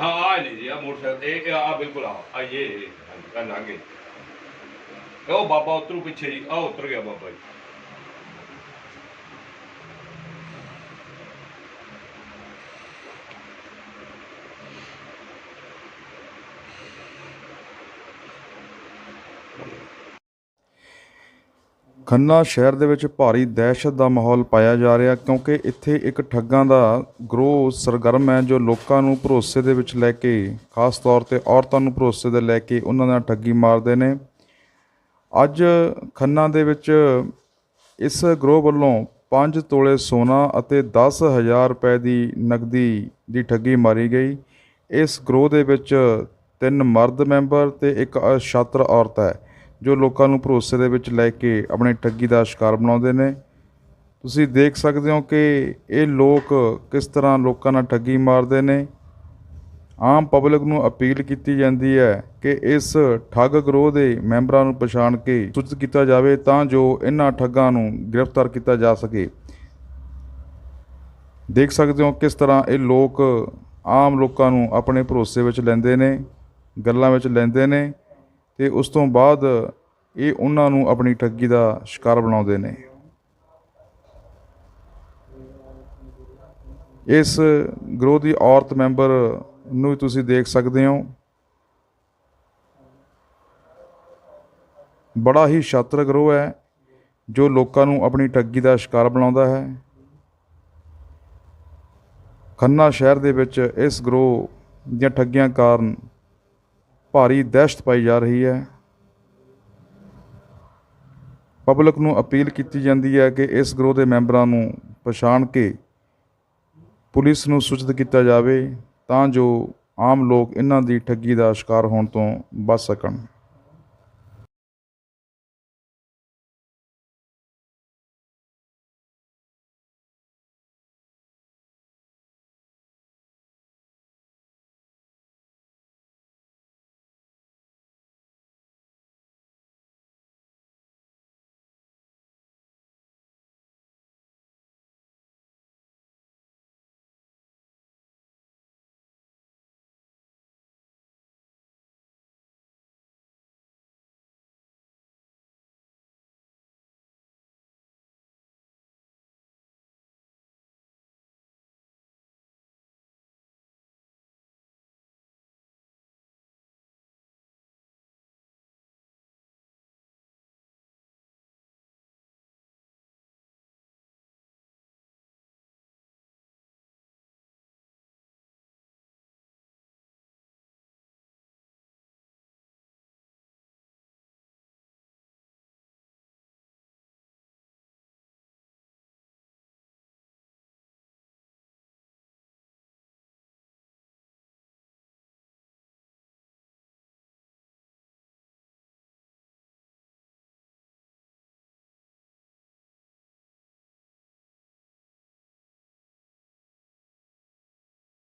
ਹਾਂ ਆ ਨਹੀਂ ਜੀ ਆ ਮੋਟਰਸਾਈਕਲ, ਇਹ ਆ ਬਿਲਕੁਲ ਆ ਆ ਇਹ ਆ ਲਾਗੇ ਉਹ ਬਾਬਾ ਉਤਰੂ ਪਿੱਛੇ ਜੀ ਆ ਉਤਰ ਗਿਆ ਬਾਬਾ ਜੀ। ਖੰਨਾ ਸ਼ਹਿਰ ਦੇ ਵਿੱਚ ਭਾਰੀ ਦਹਿਸ਼ਤ ਦਾ ਮਾਹੌਲ ਪਾਇਆ ਜਾ ਰਿਹਾ ਕਿਉਂਕਿ ਇੱਥੇ ਇੱਕ ਠੱਗਾਂ ਦਾ ਗਰੋਹ ਸਰਗਰਮ ਹੈ ਜੋ ਲੋਕਾਂ ਨੂੰ ਭਰੋਸੇ ਦੇ ਵਿੱਚ ਲੈ ਕੇ, ਖਾਸ ਤੌਰ ਤੇ ਔਰਤਾਂ ਨੂੰ ਭਰੋਸੇ ਦੇ ਲੈ ਕੇ ਉਹਨਾਂ ਨਾਲ ਠੱਗੀ ਮਾਰਦੇ ਨੇ। ਅੱਜ ਖੰਨਾ ਦੇ ਵਿੱਚ ਇਸ ਗਰੋਹ ਵੱਲੋਂ 5 ਤੋਲੇ ਸੋਨਾ ਅਤੇ 10000 ਰੁਪਏ ਦੀ ਨਕਦੀ ਦੀ ਠੱਗੀ ਮਾਰੀ ਗਈ। ਇਸ ਗਰੋਹ ਦੇ ਵਿੱਚ ਤਿੰਨ ਮਰਦ ਮੈਂਬਰ ਤੇ ਇੱਕ ਅਸ਼ਾਤਰ ਔਰਤ ਹੈ। ਜੋ ਲੋਕਾਂ ਨੂੰ ਭਰੋਸੇ ਦੇ ਵਿੱਚ ਲੈ ਕੇ ਆਪਣੀ ਠੱਗੀ ਦਾ ਸ਼ਿਕਾਰ ਬਣਾਉਂਦੇ ਨੇ। ਤੁਸੀਂ ਦੇਖ ਸਕਦੇ ਹੋ ਕਿ ਇਹ ਲੋਕ ਕਿਸ ਤਰ੍ਹਾਂ ਲੋਕਾਂ ਨਾਲ ਠੱਗੀ ਮਾਰਦੇ ਨੇ। ਆਮ ਪਬਲਿਕ ਨੂੰ ਅਪੀਲ ਕੀਤੀ ਜਾਂਦੀ ਹੈ ਕਿ ਇਸ ਠੱਗ ਗਰੋਹ ਦੇ ਮੈਂਬਰਾਂ ਨੂੰ ਪਛਾਣ ਕੇ ਸੂਚਿਤ ਕੀਤਾ ਜਾਵੇ ਤਾਂ ਜੋ ਇਹਨਾਂ ਠੱਗਾਂ ਨੂੰ ਗ੍ਰਿਫਤਾਰ ਕੀਤਾ ਜਾ ਸਕੇ। ਦੇਖ ਸਕਦੇ ਹੋ ਕਿਸ ਤਰ੍ਹਾਂ ਇਹ ਲੋਕ ਆਮ ਲੋਕਾਂ ਨੂੰ ਆਪਣੇ ਭਰੋਸੇ ਵਿੱਚ ਲੈਂਦੇ ਨੇ, ਗੱਲਾਂ ਵਿੱਚ ਲੈਂਦੇ ਨੇ। ਤੇ ਉਸ ਤੋਂ ਬਾਅਦ ਇਹ ਉਹਨਾਂ ਨੂੰ ਆਪਣੀ ਠੱਗੀ ਦਾ ਸ਼ਿਕਾਰ ਬਣਾਉਂਦੇ ਨੇ। ਇਸ ਗਰੋਹ ਦੀ ਔਰਤ ਮੈਂਬਰ ਨੂੰ ਤੁਸੀਂ ਦੇਖ ਸਕਦੇ ਹੋ। ਬੜਾ ਹੀ ਛਾਤਰ ਗਰੋਹ ਹੈ, ਜੋ ਲੋਕਾਂ ਨੂੰ ਆਪਣੀ ਠੱਗੀ ਦਾ ਸ਼ਿਕਾਰ ਬਣਾਉਂਦਾ ਹੈ। ਖੰਨਾ ਸ਼ਹਿਰ ਦੇ ਵਿੱਚ ਇਸ ਗਰੋਹ ਦੀਆਂ ਠੱਗੀਆਂ ਕਾਰਨ ਭਾਰੀ ਦਹਿਸ਼ਤ ਪਾਈ ਜਾ ਰਹੀ ਹੈ। ਪਬਲਿਕ ਨੂੰ ਅਪੀਲ ਕੀਤੀ ਜਾਂਦੀ ਹੈ ਕਿ ਇਸ ਗਰੋਹ ਦੇ ਮੈਂਬਰਾਂ ਨੂੰ ਪਛਾਣ ਕੇ ਪੁਲਿਸ ਨੂੰ ਸੂਚਿਤ ਕੀਤਾ ਜਾਵੇ ਤਾਂ ਜੋ ਆਮ ਲੋਕ ਇਹਨਾਂ ਦੀ ਠੱਗੀ ਦਾ ਸ਼ਿਕਾਰ ਹੋਣ ਤੋਂ ਬਚ ਸਕਣ।